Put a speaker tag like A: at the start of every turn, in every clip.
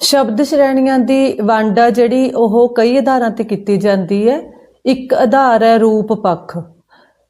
A: ਸ਼ਬਦ ਸ਼੍ਰੇਣੀਆਂ ਦੀ ਵੰਡ ਆ ਜਿਹੜੀ ਉਹ ਕਈ ਆਧਾਰਾਂ ਤੇ ਕੀਤੀ ਜਾਂਦੀ ਹੈ। ਇੱਕ ਆਧਾਰ ਹੈ ਰੂਪ ਪੱਖ।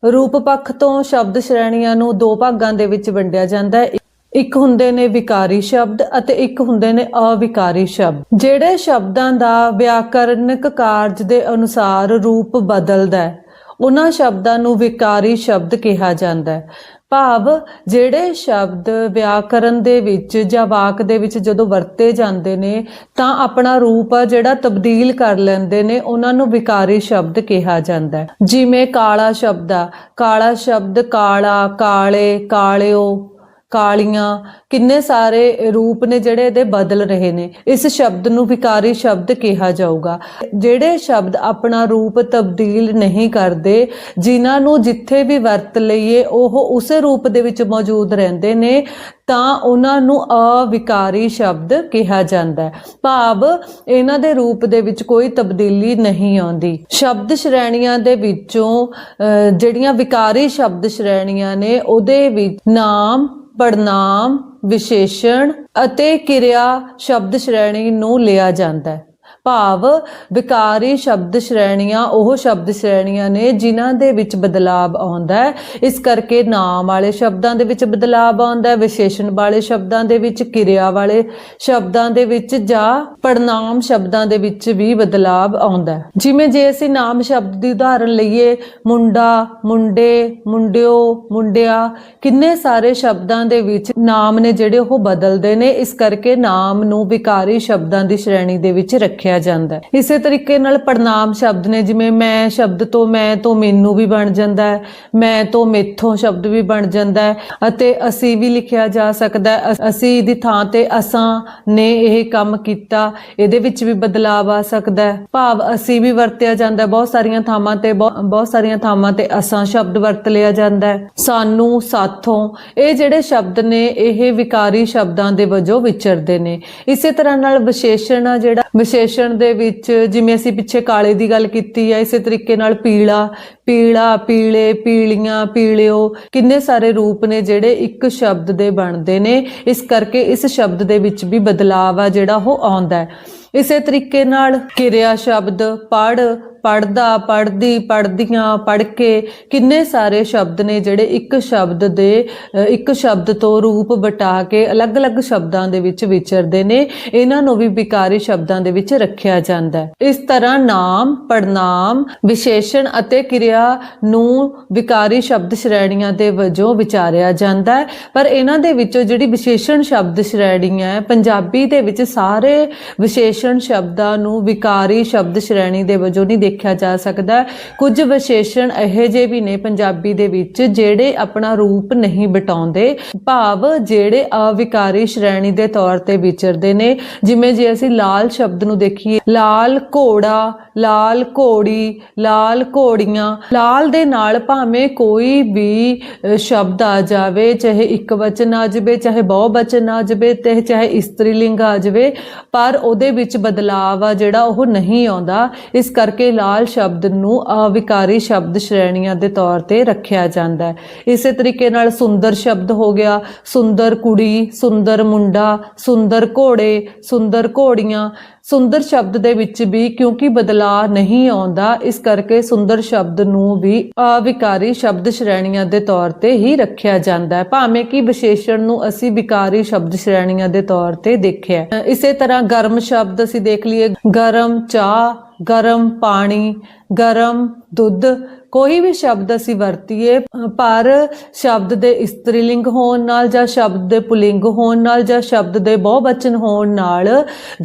A: ਰੂਪ ਪੱਖ ਤੋਂ ਸ਼ਬਦ ਸ਼੍ਰੇਣੀਆਂ ਨੂੰ ਦੋ ਭਾਗਾਂ ਦੇ ਵਿੱਚ ਵੰਡਿਆ ਜਾਂਦਾ ਹੈ। ਇੱਕ ਹੁੰਦੇ ਨੇ ਵਿਕਾਰੀ ਸ਼ਬਦ ਅਤੇ ਇੱਕ ਹੁੰਦੇ ਨੇ ਅਵਿਕਾਰੀ ਸ਼ਬਦ। ਜਿਹੜੇ ਸ਼ਬਦਾਂ ਦਾ ਵਿਆਕਰਨਿਕ ਕਾਰਜ ਦੇ ਅਨੁਸਾਰ ਰੂਪ ਬਦਲਦਾ ਹੈ, ਉਹਨਾਂ ਸ਼ਬਦਾਂ ਨੂੰ ਵਿਕਾਰੀ ਸ਼ਬਦ ਕਿਹਾ ਜਾਂਦਾ ਹੈ। ਭਾਵ ਜਿਹੜੇ ਸ਼ਬਦ ਵਿਆਕਰਨ ਦੇ ਵਿੱਚ ਜਾਂ ਵਾਕ ਦੇ ਵਿੱਚ ਜਦੋਂ ਵਰਤੇ ਜਾਂਦੇ ਨੇ, ਤਾਂ ਆਪਣਾ ਰੂਪ ਆ ਜਿਹੜਾ ਤਬਦੀਲ ਕਰ ਲੈਂਦੇ ਨੇ, ਉਹਨਾਂ ਨੂੰ ਵਿਕਾਰੀ ਸ਼ਬਦ ਕਿਹਾ ਜਾਂਦਾ ਹੈ। ਜਿਵੇਂ ਕਾਲਾ ਸ਼ਬਦ ਆ, ਕਾਲਾ ਸ਼ਬਦ ਕਾਲਾ, ਕਾਲੇ, ਕਾਲਿਓ ਕਾਲੀਆਂ ਕਿੰਨੇ ਸਾਰੇ ਰੂਪ ਨੇ ਜਿਹੜੇ ਇਹਦੇ ਬਦਲ ਰਹੇ ਨੇ। ਇਸ ਸ਼ਬਦ ਨੂੰ ਵਿਕਾਰੀ ਸ਼ਬਦ ਕਿਹਾ ਜਾਊਗਾ। ਜਿਹੜੇ ਸ਼ਬਦ ਆਪਣਾ ਰੂਪ ਤਬਦੀਲ ਨਹੀਂ ਕਰਦੇ ਜਿਨ੍ਹਾਂ ਨੂੰ ਜਿੱਥੇ ਵੀ ਵਰਤ ਲਈਏ ਉਹ ਉਸੇ ਰੂਪ ਦੇ ਵਿੱਚ ਮੌਜੂਦ ਰਹਿੰਦੇ ਨੇ ਤਾਂ ਉਹਨਾਂ ਨੂੰ ਅਵਿਕਾਰੀ ਸ਼ਬਦ ਕਿਹਾ ਜਾਂਦਾ ਹੈ। ਭਾਵ ਇਹਨਾਂ ਦੇ ਰੂਪ ਦੇ ਵਿੱਚ ਕੋਈ ਤਬਦੀਲੀ ਨਹੀਂ ਆਉਂਦੀ। ਸ਼ਬਦ ਸ਼੍ਰੇਣੀਆਂ ਦੇ ਵਿੱਚੋਂ ਅਹ, ਜਿਹੜੀਆਂ ਵਿਕਾਰੀ ਸ਼ਬਦ ਸ਼੍ਰੇਣੀਆਂ ਨੇ ਉਹਦੇ ਵਿੱਚ ਨਾਮ ਪੜਨਾਮ ਵਿਸ਼ੇਸ਼ਣ ਅਤੇ ਕਿਰਿਆ ਸ਼ਬਦ ਸ਼੍ਰੇਣੀ ਨੂੰ ਲਿਆ ਜਾਂਦਾ ਹੈ। ਭਾਵ ਵਿਕਾਰੀ ਸ਼ਬਦ ਸ਼੍ਰੇਣੀਆਂ ਉਹ ਸ਼ਬਦ ਸ਼੍ਰੇਣੀਆਂ ਨੇ ਜਿਨ੍ਹਾਂ ਦੇ ਵਿੱਚ ਬਦਲਾਵ ਆਉਂਦਾ ਹੈ। ਇਸ ਕਰਕੇ ਨਾਮ ਵਾਲੇ ਸ਼ਬਦਾਂ ਦੇ ਵਿੱਚ ਬਦਲਾਵ ਆਉਂਦਾ ਹੈ, ਵਿਸ਼ੇਸ਼ਣ ਵਾਲੇ ਸ਼ਬਦਾਂ ਦੇ ਵਿੱਚ, ਕਿਰਿਆ ਵਾਲੇ ਸ਼ਬਦਾਂ ਦੇ ਵਿੱਚ ਜਾਂ ਪੜਨਾਮ ਸ਼ਬਦਾਂ ਦੇ ਵਿੱਚ ਵੀ ਬਦਲਾਵ ਆਉਂਦਾ ਹੈ। ਜਿਵੇਂ ਜੇ ਅਸੀਂ ਨਾਮ ਸ਼ਬਦ ਦੀ ਉਦਾਹਰਨ ਲਈਏ, ਮੁੰਡਾ, ਮੁੰਡੇ, ਮੁੰਡਿਓ, ਮੁੰਡਿਆ, ਕਿੰਨੇ ਸਾਰੇ ਸ਼ਬਦਾਂ ਦੇ ਵਿੱਚ ਨਾਮ ਨੇ ਜਿਹੜੇ ਉਹ ਬਦਲਦੇ ਨੇ। ਇਸ ਕਰਕੇ ਨਾਮ ਨੂੰ ਵਿਕਾਰੀ ਸ਼ਬਦਾਂ ਦੀ ਸ਼੍ਰੇਣੀ ਦੇ ਵਿੱਚ ਰੱਖਿਆ ਜਾਂਦਾ ਹੈ। ਇਸੇ ਤਰੀਕੇ ਨਾਲ ਪੜਨਾਮ ਸ਼ਬਦ ਨੇ, ਜਿਵੇਂ ਮੈਂ ਸ਼ਬਦ ਤੋਂ ਮੈਂ ਤੋਂ ਮੈਨੂੰ ਵੀ ਬਣ ਜਾਂਦਾ ਹੈ, ਮੈਂ ਤੋਂ ਮੇਥੋਂ ਸ਼ਬਦ ਵੀ ਬਣ ਜਾਂਦਾ ਹੈ ਅਤੇ ਅਸੀਂ ਵੀ ਲਿਖਿਆ ਜਾ ਸਕਦਾ ਹੈ। ਅਸੀਂ ਦੀ ਥਾਂ ਤੇ ਅਸਾਂ ਨੇ ਇਹ ਕੰਮ ਕੀਤਾ, ਇਹਦੇ ਵਿੱਚ ਵੀ ਬਦਲਾਵ ਆ ਸਕਦਾ ਹੈ। ਭਾਵ ਅਸੀਂ ਵੀ ਵਰਤਿਆ ਜਾਂਦਾ ਬਹੁਤ ਸਾਰੀਆਂ ਥਾਵਾਂ ਤੇ, ਬਹੁ- ਬਹੁਤ ਸਾਰੀਆਂ ਥਾਵਾਂ ਤੇ ਅਸਾਂ ਸ਼ਬਦ ਵਰਤ ਲਿਆ ਜਾਂਦਾ ਹੈ। ਸਾਨੂੰ, ਸਾਥੋਂ, ਇਹ ਜਿਹੜੇ ਸ਼ਬਦ ਨੇ, ਇਹ ਵਿਕਾਰੀ ਸ਼ਬਦਾਂ ਦੇ ਵਜੋਂ ਵਿਚਰਦੇ ਨੇ। ਇਸੇ ਤਰ੍ਹਾਂ ਨਾਲ ਵਿਸ਼ੇਸ਼ਣ ਆ ਜਿਹੜਾ, ਵਿਸ਼ੇਸ਼ਣ ਦੇ ਵਿੱਚ, ਜਿਵੇਂ ਅਸੀਂ ਪਿੱਛੇ ਕਾਲੇ ਦੀ ਗੱਲ ਕੀਤੀ ਹੈ ਇਸੇ ਤਰੀਕੇ ਨਾਲ ਪੀਲਾ ਪੀਲਾ, ਪੀਲੇ, ਪੀਲੀਆਂ, ਪੀਲਿਓ, ਕਿੰਨੇ ਸਾਰੇ ਰੂਪ ਨੇ ਜਿਹੜੇ ਇੱਕ ਸ਼ਬਦ ਦੇ ਬਣਦੇ ਨੇ। ਇਸ ਕਰਕੇ ਇਸ ਸ਼ਬਦ ਦੇ ਵਿੱਚ ਵੀ ਬਦਲਾਵ ਆ ਜਿਹੜਾ ਉਹ ਆਉਂਦਾ ਹੈ। ਇਸੇ ਤਰੀਕੇ ਨਾਲ ਕਿਰਿਆ ਸ਼ਬਦ, ਪੜ ਪੜਦਾ ਪੜਦੀ ਪੜਦੀਆਂ ਪੜ ਕੇ ਕਿੰਨੇ ਸਾਰੇ ਸ਼ਬਦ ਨੇ ਜਿਹੜੇ ਇੱਕ ਸ਼ਬਦ ਦੇ ਇੱਕ ਸ਼ਬਦ ਤੋਂ ਰੂਪ ਬਟਾ ਕੇ ਅਲੱਗ-ਅਲੱਗ ਸ਼ਬਦਾਂ ਦੇ ਵਿੱਚ ਵਿਚਰਦੇ ਨੇ। ਇਹਨਾਂ ਨੂੰ ਵੀ ਵਿਕਾਰੀ ਸ਼ਬਦਾਂ ਦੇ ਵਿੱਚ ਰੱਖਿਆ ਜਾਂਦਾ ਹੈ। ਇਸ ਤਰ੍ਹਾਂ ਨਾਮ ਪੜਨਾਮ ਵਿਸ਼ੇਸ਼ਣ ਅਤੇ ਕਿਰਿਆ ਨੂੰ ਵਿਕਾਰੀ ਸ਼ਬਦ ਸ਼੍ਰੇਣੀਆਂ ਦੇ ਵਜੋਂ ਵਿਚਾਰਿਆ ਜਾਂਦਾ ਹੈ। ਪਰ ਇਹਨਾਂ ਦੇ ਵਿੱਚੋਂ ਜਿਹੜੀ ਵਿਸ਼ੇਸ਼ਣ ਸ਼ਬਦ ਸ਼੍ਰੇਣੀ ਹੈ, ਪੰਜਾਬੀ ਦੇ ਵਿੱਚ ਸਾਰੇ ਵਿਸ਼ੇਸ਼ਣ ਸ਼ਬਦਾਂ ਨੂੰ ਵਿਕਾਰੀ ਸ਼ਬਦ ਸ਼੍ਰੇਣੀ ਦੇ ਵਜੋਂ ਨਹੀਂ ਦੇਖਿਆ ਜਾ ਸਕਦਾ ਕੁਝ ਵਿਸ਼ੇਸ਼ਣ ਇਹੋ ਜਿਹੇ ਵੀ ਨੇ ਪੰਜਾਬੀ ਦੇ ਵਿੱਚ ਜਿਹੜੇ ਆਪਣਾ ਰੂਪ ਨਹੀਂ ਬਟਾਉਂਦੇ। ਭਾਵ ਜਿਹੜੇ ਅਵਿਕਾਰੀ ਸ਼੍ਰੇਣੀ ਦੇ ਤੌਰ ਤੇ ਵਿਚਰਦੇ ਨੇ। ਜਿਵੇਂ ਜੇ ਅਸੀਂ ਲਾਲ ਸ਼ਬਦ ਨੂੰ ਦੇਖੀਏ, ਲਾਲ ਘੋੜਾ, ਲਾਲ ਘੋੜੀ, ਲਾਲ ਘੋੜੀਆਂ, ਲਾਲ ਦੇ ਨਾਲ ਭਾਵੇਂ ਕੋਈ ਵੀ ਸ਼ਬਦ ਆ ਜਾਵੇ, ਚਾਹੇ ਇੱਕ ਵਚਨ ਆ ਜਾਵੇ, ਚਾਹੇ ਬਹੁ ਵਚਨ ਆ ਜਾਵੇ, ਤੇ ਚਾਹੇ ਇਸਤਰੀ ਲਿੰਗ ਆ ਜਾਵੇ, ਪਰ ਉਹਦੇ ਵਿੱਚ ਬਦਲਾਵ ਆ ਜਿਹੜਾ ਉਹ ਨਹੀਂ ਆਉਂਦਾ। ਇਸ ਕਰਕੇ ਲਾਲ ਸ਼ਬਦ ਨੂੰ ਅਵਿਕਾਰੀ ਸ਼ਬਦ ਸ਼੍ਰੇਣੀਆਂ ਦੇ ਤੌਰ ਤੇ ਰੱਖਿਆ ਜਾਂਦਾ ਹੈ। ਇਸੇ ਤਰੀਕੇ ਨਾਲ ਸੁੰਦਰ ਸ਼ਬਦ ਹੋ ਗਿਆ, ਸੁੰਦਰ ਕੁੜੀ, ਸੁੰਦਰ ਮੁੰਡਾ, ਸੁੰਦਰ ਘੋੜੇ, ਸੁੰਦਰ ਘੋੜੀਆਂ। ਸੁੰਦਰ ਸ਼ਬਦ ਦੇ ਵਿੱਚ ਵੀ ਕਿਉਂਕਿ ਬਦਲਾਅ ਨਹੀਂ ਆਉਂਦਾ, ਇਸ ਕਰਕੇ ਸੁੰਦਰ ਸ਼ਬਦ ਨੂੰ ਵੀ ਅਵਿਕਾਰੀ ਸ਼ਬਦ ਸ਼੍ਰੇਣੀਆਂ ਦੇ ਤੌਰ ਤੇ ਹੀ ਰੱਖਿਆ ਜਾਂਦਾ ਹੈ। ਭਾਵੇਂ ਕਿ ਵਿਸ਼ੇਸ਼ਣ ਨੂੰ ਅਸੀਂ ਵਿਕਾਰੀ ਸ਼ਬਦ ਸ਼੍ਰੇਣੀਆਂ ਦੇ ਤੌਰ ਤੇ ਦੇਖਿਆ ਇਸੇ ਤਰ੍ਹਾਂ ਗਰਮ ਸ਼ਬਦ ਅਸੀਂ ਦੇਖ ਲਈਏ, ਗਰਮ ਚਾਹ ਗਰਮ ਪਾਣੀ, ਗਰਮ ਦੁੱਧ, ਕੋਈ ਵੀ ਸ਼ਬਦ ਅਸੀਂ ਵਰਤੀਏ, ਪਰ ਸ਼ਬਦ ਦੇ ਇਸਤਰੀ ਲਿੰਗ ਹੋਣ ਨਾਲ ਜਾਂ ਸ਼ਬਦ ਦੇ ਪੁਲਿੰਗ ਹੋਣ ਨਾਲ ਜਾਂ ਸ਼ਬਦ ਦੇ ਬਹੁਵਚਨ ਹੋਣ ਨਾਲ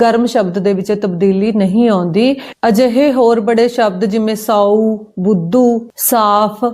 A: ਗਰਮ ਸ਼ਬਦ ਦੇ ਵਿੱਚ ਤਬਦੀਲੀ ਨਹੀਂ ਆਉਂਦੀ। ਅਜਿਹੇ ਹੋਰ ਬੜੇ ਸ਼ਬਦ ਜਿਵੇਂ ਸਾਊ, ਬੁੱਧੂ, ਸਾਫ਼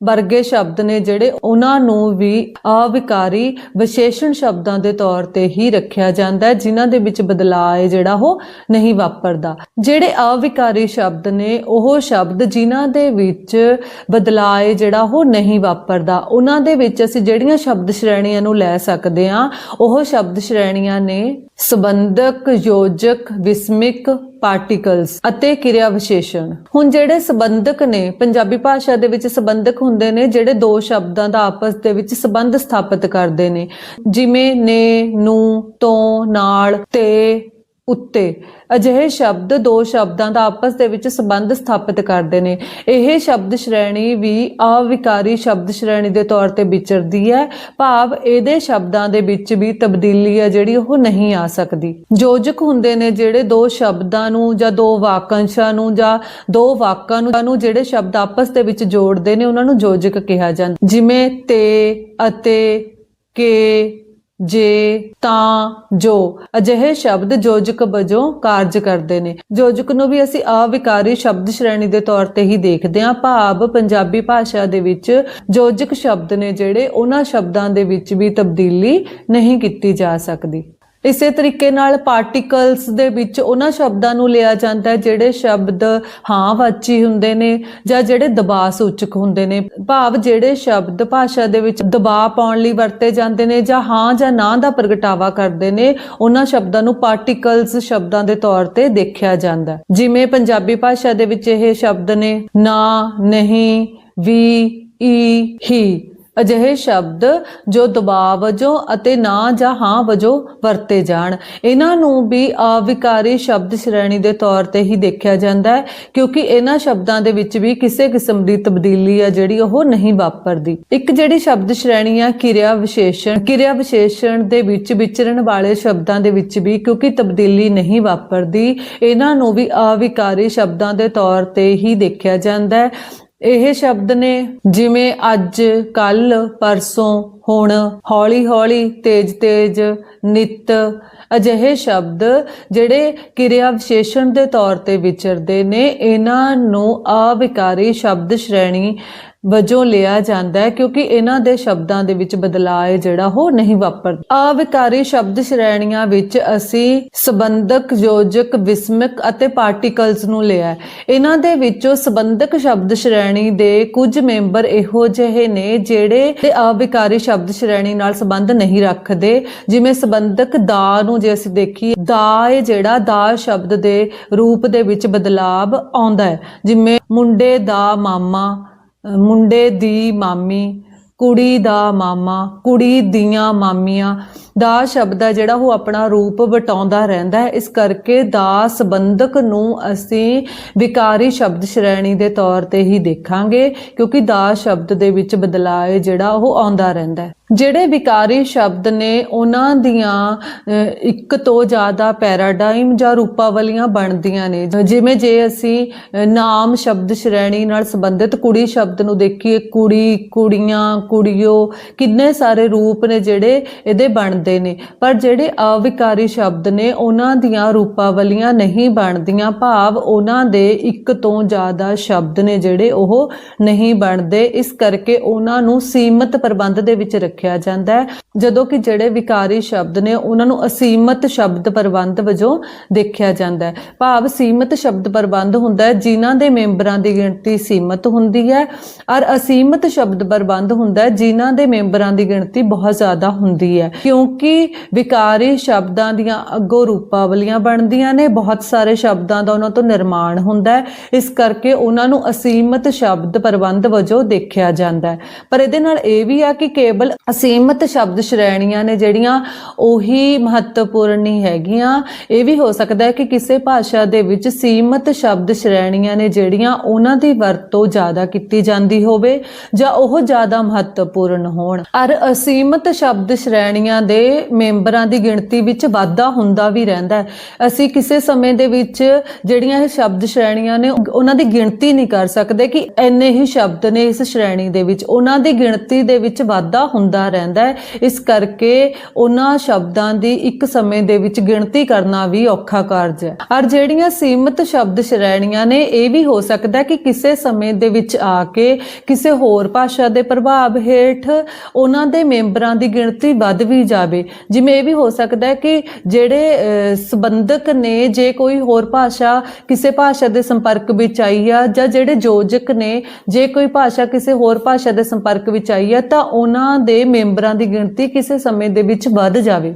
A: ਵਰਗੇ ਸ਼ਬਦ ਨੇ ਜਿਹੜੇ ਉਹਨਾਂ ਨੂੰ ਵੀ ਅਵਿਕਾਰੀ ਵਿਸ਼ੇਸ਼ਣ ਸ਼ਬਦਾਂ ਦੇ ਤੌਰ ਤੇ ਹੀ ਰੱਖਿਆ ਜਾਂਦਾ ਹੈ, ਜਿਨ੍ਹਾਂ ਦੇ ਵਿੱਚ ਬਦਲਾਅ ਹੈ ਜਿਹੜਾ ਉਹ ਨਹੀਂ ਵਾਪਰਦਾ। ਜਿਹੜੇ ਅਵਿਕਾਰੀ ਸ਼ਬਦ ਨੇ ਉਹ ਸ਼ਬਦ ਜਿਨ੍ਹਾਂ ਦੇ ਵਿੱਚ ਬਦਲਾਅ ਹੈ ਜਿਹੜਾ ਉਹ ਨਹੀਂ ਵਾਪਰਦਾ, ਉਹਨਾਂ ਦੇ ਵਿੱਚ ਅਸੀਂ ਜਿਹੜੀਆਂ ਸ਼ਬਦ ਸ਼੍ਰੇਣੀਆਂ ਨੂੰ ਲੈ ਸਕਦੇ ਹਾਂ, ਉਹ ਸ਼ਬਦ ਸ਼੍ਰੇਣੀਆਂ ਨੇ ਸਬੰਧਕ, ਯੋਜਕ, ਵਿਸਮਿਕ ਪਾਰਟੀਕਲਸ ਅਤੇ ਕਿਰਿਆ ਵਿਸ਼ੇਸ਼ਣ ਹੁਣ ਜਿਹੜੇ ਸਬੰਧਕ ਨੇ, ਪੰਜਾਬੀ ਭਾਸ਼ਾ ਦੇ ਵਿੱਚ ਸਬੰਧਕ ਹੁੰਦੇ ਨੇ, ਜਿਹੜੇ ਦੋ ਸ਼ਬਦਾਂ ਦਾ ਆਪਸ ਦੇ ਵਿੱਚ ਸਬੰਧ ਸਥਾਪਿਤ ਕਰਦੇ ਨੇ। ਜਿਵੇਂ ਨੇ, ਨੂੰ, ਤੋਂ, ਨਾਲ, ਤੇ ਉੱਤੇ। ਅਜਿਹੇ ਸ਼ਬਦ ਦੋ ਸ਼ਬਦਾਂ ਦਾ ਆਪਸ ਦੇ ਵਿੱਚ ਸੰਬੰਧ ਸਥਾਪਿਤ ਕਰਦੇ ਨੇ। ਇਹ ਸ਼ਬਦ ਸ਼੍ਰੇਣੀ ਵੀ ਅਵਿਕਾਰੀ ਸ਼ਬਦ ਸ਼੍ਰੇਣੀ ਦੇ ਤੌਰ ਤੇ ਵਿਚਰਦੀ ਹੈ। ਭਾਵ ਇਹਦੇ ਸ਼ਬਦਾਂ ਦੇ ਵਿੱਚ ਵੀ ਤਬਦੀਲੀ ਹੈ ਜਿਹੜੀ ਉਹ ਨਹੀਂ ਆ ਸਕਦੀ। ਯੋਜਕ ਹੁੰਦੇ ਨੇ ਜਿਹੜੇ ਦੋ ਸ਼ਬਦਾਂ ਨੂੰ ਜਾਂ ਦੋ ਵਾਕੰਸ਼ਾਂ ਨੂੰ ਜਾਂ ਦੋ ਵਾਕਾਂ ਨੂੰ ਨੂੰ ਜਿਹੜੇ ਸ਼ਬਦ ਆਪਸ ਦੇ ਵਿੱਚ ਜੋੜਦੇ ਨੇ, ਉਹਨਾਂ ਨੂੰ ਯੋਜਕ ਕਿਹਾ ਜਾਂਦਾ। ਜਿਵੇਂ ਤੇ, ਅਤੇ, ਕੇ ਜੇ, ਤਾਂ, ਜੋ। ਅਜਿਹੇ ਸ਼ਬਦ ਯੋਜਕ ਵਜੋਂ ਕਾਰਜ ਕਰਦੇ ਨੇ। ਯੋਜਕ ਨੂੰ ਵੀ ਅਸੀਂ ਅਵਿਕਾਰੀ ਸ਼ਬਦ ਸ਼੍ਰੇਣੀ ਦੇ ਤੌਰ ਤੇ ਹੀ ਦੇਖਦੇ ਹਾਂ। ਭਾਵ ਪੰਜਾਬੀ ਭਾਸ਼ਾ ਦੇ ਵਿੱਚ ਯੋਜਕ ਸ਼ਬਦ ਨੇ ਜਿਹੜੇ ਉਹਨਾਂ ਸ਼ਬਦਾਂ ਦੇ ਵਿੱਚ ਵੀ ਤਬਦੀਲੀ ਨਹੀਂ ਕੀਤੀ ਜਾ ਸਕਦੀ। ਇਸੇ ਤਰੀਕੇ ਨਾਲ ਪਾਰਟੀਕਲਸ ਦੇ ਵਿੱਚ ਉਹਨਾਂ ਸ਼ਬਦਾਂ ਨੂੰ ਲਿਆ ਜਾਂਦਾ ਹੈ ਜਿਹੜੇ ਸ਼ਬਦ ਹਾਂ ਵਾਚੀ ਹੁੰਦੇ ਨੇ ਜਾਂ ਜਿਹੜੇ ਦਬਾਅ ਸੂਚਕ ਹੁੰਦੇ ਨੇ। ਭਾਵ ਜਿਹੜੇ ਸ਼ਬਦ ਭਾਸ਼ਾ ਦੇ ਵਿੱਚ ਦਬਾਅ ਪਾਉਣ ਲਈ ਵਰਤੇ ਜਾਂਦੇ ਨੇ ਜਾਂ ਹਾਂ ਜਾਂ ਨਾ ਦਾ ਪ੍ਰਗਟਾਵਾ ਕਰਦੇ ਨੇ, ਉਹਨਾਂ ਸ਼ਬਦਾਂ ਨੂੰ ਪਾਰਟੀਕਲਸ ਸ਼ਬਦਾਂ ਦੇ ਤੌਰ ਤੇ ਦੇਖਿਆ ਜਾਂਦਾ ਜਿਵੇਂ ਪੰਜਾਬੀ ਭਾਸ਼ਾ ਦੇ ਵਿੱਚ ਇਹ ਸ਼ਬਦ ਨੇ ਨਾ, ਨਹੀਂ, ਵੀ, ਈ, ਹੀ। ਅਜਿਹੇ ਸ਼ਬਦ ਜੋ ਦਬਾਅ ਵਜੋਂ ਅਤੇ ਨਾ ਜਾਂ ਹਾਂ ਵਜੋਂ ਵਰਤੇ ਜਾਣ। ਇਹਨਾਂ ਨੂੰ ਵੀ ਅਵਿਕਾਰੀ ਸ਼ਬਦ ਸ਼੍ਰੇਣੀ ਦੇ ਤੌਰ ਤੇ ਹੀ ਦੇਖਿਆ ਜਾਂਦਾ ਹੈ, ਕਿਉਂਕਿ ਇਹਨਾਂ ਸ਼ਬਦਾਂ ਦੇ ਵਿੱਚ ਵੀ ਕਿਸੇ ਕਿਸਮ ਦੀ ਤਬਦੀਲੀ ਆ ਜਿਹੜੀ ਉਹ ਨਹੀਂ ਵਾਪਰਦੀ। ਇੱਕ ਜਿਹੜੀ ਸ਼ਬਦ ਸ਼੍ਰੇਣੀ ਆ, ਕਿਰਿਆ ਵਿਸ਼ੇਸ਼ਣ ਕਿਰਿਆ ਵਿਸ਼ੇਸ਼ਣ ਦੇ ਵਿੱਚ ਵਿਚਰਨ ਵਾਲੇ ਸ਼ਬਦਾਂ ਦੇ ਵਿੱਚ ਵੀ ਕਿਉਂਕਿ ਤਬਦੀਲੀ ਨਹੀਂ ਵਾਪਰਦੀ, ਇਹਨਾਂ ਨੂੰ ਵੀ ਅਵਿਕਾਰੀ ਸ਼ਬਦਾਂ ਦੇ ਤੌਰ ਤੇ ਹੀ ਦੇਖਿਆ ਜਾਂਦਾ ਹੈ। ਇਹ ਸ਼ਬਦ ਨੇ ਜਿਵੇਂ ਅੱਜ ਕੱਲ ਪਰਸੋਂ, ਹੁਣ, ਹੌਲੀ ਹੌਲੀ, ਤੇਜ ਤੇਜ, ਨਿਤ, ਅਜਿਹੇ ਸ਼ਬਦ ਜਿਹੜੇ ਕਿਰਿਆ ਵਿਸ਼ੇਸ਼ਣ ਦੇ ਤੌਰ ਤੇ ਵਿਚਰਦੇ ਨੇ, ਇਹਨਾਂ ਨੂੰ ਅਵਿਕਾਰੀ ਸ਼ਬਦ ਸ਼੍ਰੇਣੀ ਵਜੋਂ ਲਿਆ ਜਾਂਦਾ ਹੈ, ਕਿਉਂਕਿ ਇਹਨਾਂ ਦੇ ਸ਼ਬਦਾਂ ਦੇ ਵਿੱਚ ਬਦਲਾਅ ਹੈ ਜਿਹੜਾ ਉਹ ਨਹੀਂ ਵਾਪਰਦਾ। ਅਵਿਕਾਰੀ ਸ਼ਬਦ ਸ਼੍ਰੇਣੀਆਂ ਵਿੱਚ ਅਸੀਂ ਸਬੰਧਕ, ਯੋਜਕ, ਵਿਸਮਕ ਅਤੇ ਪਾਰਟੀਕਲਸ ਨੂੰ ਲਿਆ ਇਹਨਾਂ ਦੇ ਵਿੱਚੋਂ ਸਬੰਧਕ ਸ਼ਬਦ ਸ਼੍ਰੇਣੀ ਦੇ ਕੁਝ ਮੈਂਬਰ ਇਹੋ ਜਿਹੇ ਨੇ ਜਿਹੜੇ ਤੇ ਅਵਿਕਾਰੀ ਸ਼ਬਦ ਸ਼੍ਰੇਣੀ ਨਾਲ ਸੰਬੰਧ ਨਹੀਂ ਰੱਖਦੇ। ਜਿਵੇਂ ਸਬੰਧਕ ਦਾ ਨੂੰ ਜੇ ਅਸੀਂ ਦੇਖੀਏ, ਦਾ ਇਹ ਜਿਹੜਾ ਦਾ ਸ਼ਬਦ ਦੇ ਰੂਪ ਦੇ ਵਿੱਚ ਬਦਲਾਵ ਆਉਂਦਾ ਹੈ। ਜਿਵੇਂ ਮੁੰਡੇ ਦਾ ਮਾਮਾ ਮੁੰਡੇ ਦੀ ਮਾਮੀ ਕੁੜੀ ਦਾ ਮਾਮਾ ਕੁੜੀ ਦੀਆਂ ਮਾਮੀਆਂ ਦਾ ਸ਼ਬਦ ਹੈ ਜਿਹੜਾ ਉਹ ਆਪਣਾ ਰੂਪ ਵਟਾਉਂਦਾ ਰਹਿੰਦਾ ਹੈ। ਇਸ ਕਰਕੇ ਦਾ ਸੰਬੰਧਕ ਨੂੰ ਅਸੀਂ ਵਿਕਾਰੀ ਸ਼ਬਦ ਸ਼੍ਰੇਣੀ ਦੇ ਤੌਰ ਤੇ ਹੀ ਦੇਖਾਂਗੇ, ਕਿਉਂਕਿ ਦਾ ਸ਼ਬਦ ਦੇ ਵਿੱਚ ਬਦਲਾਅ ਜਿਹੜਾ ਉਹ ਆਉਂਦਾ ਰਹਿੰਦਾ ਹੈ। ਜਿਹੜੇ ਵਿਕਾਰੀ ਸ਼ਬਦ ਨੇ ਉਹਨਾਂ ਦੀਆਂ ਇੱਕ ਤੋਂ ਜ਼ਿਆਦਾ ਪੈਰਾਡਾਈਮ ਜਾਂ ਰੂਪਾਵਲੀਆਂ ਬਣਦੀਆਂ ਨੇ। ਜਿਵੇਂ ਜੇ ਅਸੀਂ ਨਾਮ ਸ਼ਬਦ ਸ਼੍ਰੇਣੀ ਨਾਲ ਸੰਬੰਧਿਤ ਕੁੜੀ ਸ਼ਬਦ ਨੂੰ ਦੇਖੀਏ, ਕੁੜੀ, ਕੁੜੀਆਂ, ਕੁੜੀਓ, ਕਿੰਨੇ ਸਾਰੇ ਰੂਪ ਨੇ ਜਿਹੜੇ ਇਹਦੇ ਬਣਦੇ ਨੇ। ਪਰ ਜਿਹੜੇ ਅਵਿਕਾਰੀ ਸ਼ਬਦ ਨੇ, ਉਹਨਾਂ ਦੀਆਂ ਰੂਪਾਵਲੀਆਂ ਨਹੀਂ ਬਣਦੀਆਂ। ਭਾਵ ਉਹਨਾਂ ਦੇ ਇੱਕ ਤੋਂ ਜ਼ਿਆਦਾ ਸ਼ਬਦ ਨੇ ਜਿਹੜੇ ਉਹ ਨਹੀਂ ਬਣਦੇ। ਇਸ ਕਰਕੇ ਉਹਨਾਂ ਨੂੰ ਸੀਮਤ ਪ੍ਰਬੰਧ ਦੇ ਵਿੱਚ ਰੱਖਿਆ ਜਾਂਦਾ ਹੈ। ਜਦੋਂ ਕਿ ਜਿਹੜੇ ਵਿਕਾਰੀ ਸ਼ਬਦ ਨੇ, ਉਹਨਾਂ ਨੂੰ ਅਸੀਮਤ ਸ਼ਬਦ ਪ੍ਰਬੰਧ ਵਜੋਂ ਦੇਖਿਆ ਜਾਂਦਾ ਹੈ। ਭਾਵ ਸੀਮਤ ਸ਼ਬਦ ਪ੍ਰਬੰਧ ਹੁੰਦਾ ਹੈ, ਜਿਨ੍ਹਾਂ ਦੇ ਮੈਂਬਰਾਂ ਦੀ ਗਿਣਤੀ ਸੀਮਤ ਹੁੰਦੀ ਹੈ। ਔਰ ਅਸੀਮਤ ਸ਼ਬਦ ਪ੍ਰਬੰਧ ਹੁੰਦਾ ਹੈ, ਜਿਨ੍ਹਾਂ ਦੇ ਮੈਂਬਰਾਂ ਦੀ ਗਿਣਤੀ ਬਹੁਤ ਜ਼ਿਆਦਾ ਹੁੰਦੀ ਹੈ। ਕਿਉਂਕਿ ਵਿਕਾਰੀ ਸ਼ਬਦਾਂ ਦੀਆਂ ਅੱਗੋਂ ਰੂਪਾਵਲੀਆਂ ਬਣਦੀਆਂ ਨੇ, ਬਹੁਤ ਸਾਰੇ ਸ਼ਬਦਾਂ ਦਾ ਉਹਨਾਂ ਤੋਂ ਨਿਰਮਾਣ ਹੁੰਦਾ ਹੈ। ਇਸ ਕਰਕੇ ਉਹਨਾਂ ਨੂੰ ਅਸੀਮਤ ਸ਼ਬਦ ਪ੍ਰਬੰਧ ਵਜੋਂ ਦੇਖਿਆ ਜਾਂਦਾ ਹੈ। ਪਰ ਇਹਦੇ ਨਾਲ ਇਹ ਵੀ ਆ ਕਿ ਕੇਵਲ ਅਸੀਮਤ ਸ਼ਬਦ ਸ਼੍ਰੇਣੀਆਂ ਨੇ ਜਿਹੜੀਆਂ ਉਹੀ ਮਹੱਤਵਪੂਰਨ ਨਹੀਂ ਹੈਗੀਆਂ। ਇਹ ਵੀ ਹੋ ਸਕਦਾ ਹੈ ਕਿ ਕਿਸੇ ਭਾਸ਼ਾ ਦੇ ਵਿੱਚ ਸੀਮਤ ਸ਼ਬਦ ਸ਼੍ਰੇਣੀਆਂ ਨੇ ਜਿਹੜੀਆਂ ਉਹਨਾਂ ਦੀ ਵਰਤੋਂ ਜ਼ਿਆਦਾ ਕੀਤੀ ਜਾਂਦੀ ਹੋਵੇ ਜਾਂ ਉਹ ਜ਼ਿਆਦਾ ਮਹੱਤਵਪੂਰਨ ਹੋਣ। ਔਰ ਅਸੀਮਤ ਸ਼ਬਦ ਸ਼੍ਰੇਣੀਆਂ ਦੇ ਮੈਂਬਰਾਂ ਦੀ ਗਿਣਤੀ ਵਿੱਚ ਵਾਧਾ ਹੁੰਦਾ ਵੀ ਰਹਿੰਦਾ ਹੈ। ਅਸੀਂ ਕਿਸੇ ਸਮੇਂ ਦੇ ਵਿੱਚ ਜਿਹੜੀਆਂ ਇਹ ਸ਼ਬਦ ਸ਼੍ਰੇਣੀਆਂ ਨੇ, ਉਹਨਾਂ ਦੀ ਗਿਣਤੀ ਨਹੀਂ ਕਰ ਸਕਦੇ ਕਿ ਇੰਨੇ ਹੀ ਸ਼ਬਦ ਨੇ ਇਸ ਸ਼੍ਰੇਣੀ ਦੇ ਵਿੱਚ। ਉਹਨਾਂ ਦੀ ਗਿਣਤੀ ਦੇ ਵਿੱਚ ਵਾਧਾ ਹੁੰਦਾ ਰਹਿੰਦਾ ਹੈ। ਇਸ ਕਰਕੇ ਉਹਨਾਂ ਸ਼ਬਦਾਂ ਦੀ ਇੱਕ ਸਮੇਂ ਦੇ ਵਿੱਚ ਗਿਣਤੀ ਕਰਨਾ ਵੀ ਔਖਾ ਕਾਰਜ ਹੈ। ਔਰ ਜਿਹੜੀਆਂ ਸੀਮਤ ਸ਼ਬਦ ਸ਼੍ਰੇਣੀਆਂ ਨੇ, ਇਹ ਵੀ ਹੋ ਸਕਦਾ ਕਿ ਕਿਸੇ ਸਮੇਂ ਦੇ ਵਿੱਚ ਆ ਕੇ ਕਿਸੇ ਹੋਰ ਭਾਸ਼ਾ ਦੇ ਪ੍ਰਭਾਵ ਹੇਠ ਉਹਨਾਂ ਦੇ ਮੈਂਬਰਾਂ ਦੀ ਗਿਣਤੀ ਵੱਧ ਵੀ ਜਾਵੇ। ਜਿਵੇਂ। ਇਹ ਵੀ ਹੋ ਸਕਦਾ ਹੈ ਕਿ ਜਿਹੜੇ ਅਹ, ਸੰਬੰਧਕ ਨੇ ਜੇ ਕੋਈ ਹੋਰ ਭਾਸ਼ਾ ਕਿਸੇ ਭਾਸ਼ਾ ਦੇ ਸੰਪਰਕ ਵਿੱਚ ਆਈ ਆ ਜਾਂ ਜਿਹੜੇ ਯੋਜਕ ਨੇ ਜੇ ਕੋਈ ਭਾਸ਼ਾ ਕਿਸੇ ਹੋਰ ਭਾਸ਼ਾ ਦੇ ਸੰਪਰਕ ਵਿੱਚ ਆਈ ਆ ਤਾਂ ਉਹਨਾਂ ਦੇ ਮੈਂਬਰਾਂ ਦੀ ਗਿਣਤੀ ਕਿਸੇ ਸਮੇਂ ਦੇ ਵਿੱਚ ਵੱਧ ਜਾਵੇ।